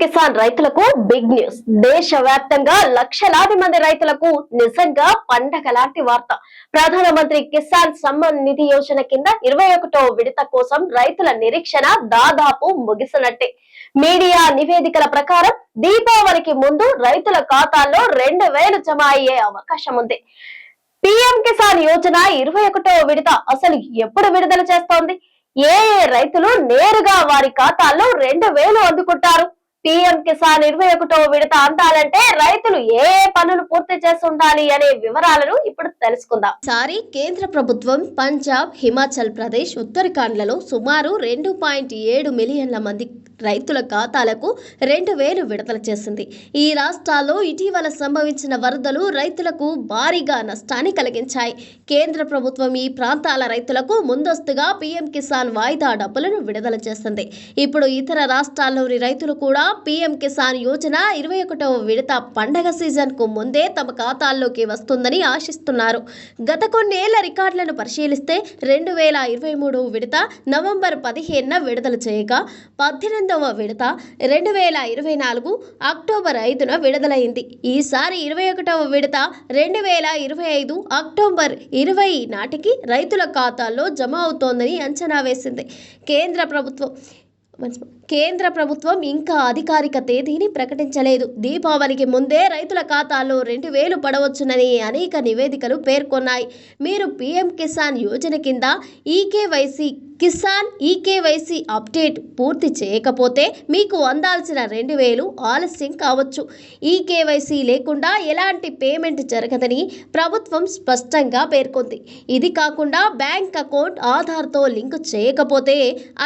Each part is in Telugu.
కిసాన్ రైతులకు బిగ్ న్యూస్ దేశ వ్యాప్తంగా లక్షలాది మంది రైతులకు నిజంగా పండగ లాంటి వార్త. ప్రధానమంత్రి కిసాన్ సమ్మాన్ నిధి యోజన కింద ఇరవై ఒకటో విడత కోసం రైతుల నిరీక్షణ దాదాపు ముగిసినట్టే. మీడియా నివేదికల ప్రకారం దీపావళికి ముందు రైతుల ఖాతాల్లో రెండు వేలు జమ అయ్యే అవకాశం ఉంది. పిఎం కిసాన్ యోజన ఇరవై ఒకటో విడత అసలు ఎప్పుడు విడుదల చేస్తోంది? ఏ ఏ రైతులు నేరుగా వారి ఖాతాల్లో రెండు వేలు అందుకుంటారు? పీఎం కిసాన్ ఇరవై ఒకటో విడత అందాలంటే రైతులు ఏ ఏ పనులు పూర్తి చేస్తుండాలి అనే వివరాలను ఇప్పుడు తెలుసుకుందాం. సారి కేంద్ర ప్రభుత్వం పంజాబ్ హిమాచల్ ప్రదేశ్ ఉత్తరాఖండ్లలో సుమారు రెండు పాయింట్ ఏడు మిలియన్ల మంది రైతుల ఖాతాలకు రెండు వేలు విడుదల చేసింది. ఈ రాష్ట్రాల్లో ఇటీవల సంభవించిన వరదలు రైతులకు భారీగా నష్టాన్ని కలిగించాయి. కేంద్ర ప్రభుత్వం ఈ ప్రాంతాల రైతులకు ముందస్తుగా పీఎం కిసాన్ వాయిదా డబ్బులను విడుదల చేసింది. ఇప్పుడు ఇతర రాష్ట్రాల్లోని రైతులు కూడా పీఎం కిసాన్ యోజన ఇరవై ఒకటవ విడత పండగ సీజన్కు ముందే తమ ఖాతాల్లోకి వస్తుందని ఆశిస్తున్నారు గత కొన్నేళ్ళ రికార్డులను పరిశీలిస్తే రెండు వేల ఇరవై మూడవ విడత నవంబర్ పదిహేనున విడుదల చేయగా పద్దెనిమిదవ విడత రెండు వేల ఇరవై నాలుగు అక్టోబర్ ఐదున విడుదలైంది ఈసారి ఇరవై ఒకటవ విడత రెండు వేల ఇరవై ఐదు అక్టోబర్ ఇరవై నాటికి రైతుల ఖాతాల్లో జమ అవుతోందని అంచనా వేసింది కేంద్ర ప్రభుత్వం. కేంద్ర ప్రభుత్వం ఇంకా అధికారిక తేదీని ప్రకటించలేదు. దీపావళికి ముందే రైతుల ఖాతాల్లో రెండు వేలు పడవచ్చునని అనేక నివేదికలు పేర్కొన్నాయి. మీరు పీఎం కిసాన్ యోజన కింద ఈకేవైసీ కిసాన్ ఈకేవైసీ అప్డేట్ పూర్తి చేయకపోతే మీకు అందాల్సిన రెండు వేలు ఆలస్యం కావచ్చు. ఈకేవైసీ లేకుండా ఎలాంటి పేమెంట్ జరగదని ప్రభుత్వం స్పష్టంగా పేర్కొంది. ఇది కాకుండా బ్యాంక్ అకౌంట్ ఆధార్తో లింక్ చేయకపోతే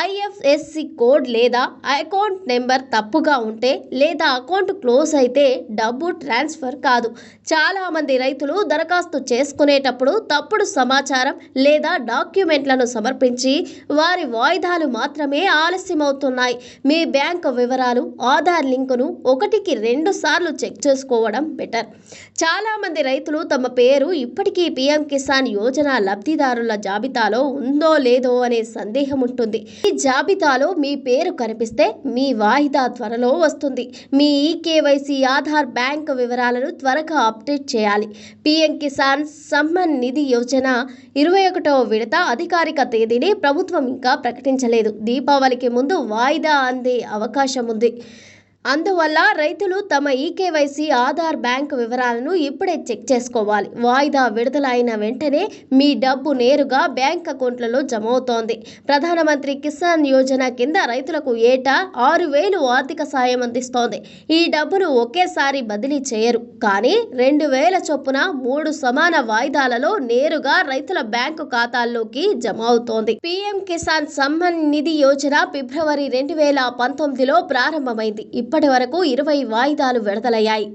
ఐఎఫ్ఎస్సి కోడ్ లేదా అకౌంట్ నెంబర్ తప్పుగా ఉంటే లేదా అకౌంట్ క్లోజ్ అయితే డబ్బు ట్రాన్స్ఫర్ కాదు. చాలామంది రైతులు దరఖాస్తు చేసుకునేటప్పుడు తప్పుడు సమాచారం లేదా డాక్యుమెంట్లను సమర్పించి వారి వాయిదాలు మాత్రమే ఆలస్యమవుతున్నాయి. మీ బ్యాంక్ వివరాలు ఆధార్ లింకును ఒకటికి రెండు సార్లు చెక్ చేసుకోవడం బెటర్. చాలామంది రైతులు తమ పేరు ఇప్పటికీ పీఎం కిసాన్ యోజన లబ్ధిదారుల జాబితాలో ఉందో లేదో అనే సందేహం ఉంటుంది. ఈ జాబితాలో మీ పేరు కనిపిస్తే మీ వాయిదా త్వరలో వస్తుంది. మీ ఈకేవైసీ ఆధార్ బ్యాంక్ వివరాలను త్వరగా అప్డేట్ చేయాలి. పీఎం కిసాన్ సమ్మాన్ నిధి యోజన ఇరవై ఒకటో విడత అధికారిక తేదీని ప్రభుత్వం ఇంకా ప్రకటించలేదు. దీపావళికి ముందు వాయిదా అందే అవకాశం ఉంది అందువల్ల రైతులు తమ ఈకేవైసీ ఆధార్ బ్యాంక్ వివరాలను ఇప్పుడే చెక్ చేసుకోవాలి. వాయిదా విడుదల అయిన వెంటనే మీ డబ్బు నేరుగా బ్యాంక్ అకౌంట్లలో జమ అవుతోంది ప్రధానమంత్రి కిసాన్ యోజన కింద రైతులకు ఏటా ఆరు వేలు ఆర్థిక సాయం అందిస్తోంది. ఈ డబ్బును ఒకేసారి బదిలీ చేయరు. కానీ రెండు వేల చొప్పున మూడు సమాన వాయిదాలలో నేరుగా రైతుల బ్యాంకు ఖాతాల్లోకి జమ అవుతోంది పీఎం కిసాన్ సమ్మాన్ నిధి యోజన ఫిబ్రవరి రెండు వేల పంతొమ్మిదిలో ప్రారంభమైంది. ఇప్పటి వరకు ఇరవై వాయిదాలు విడుదలయ్యాయి.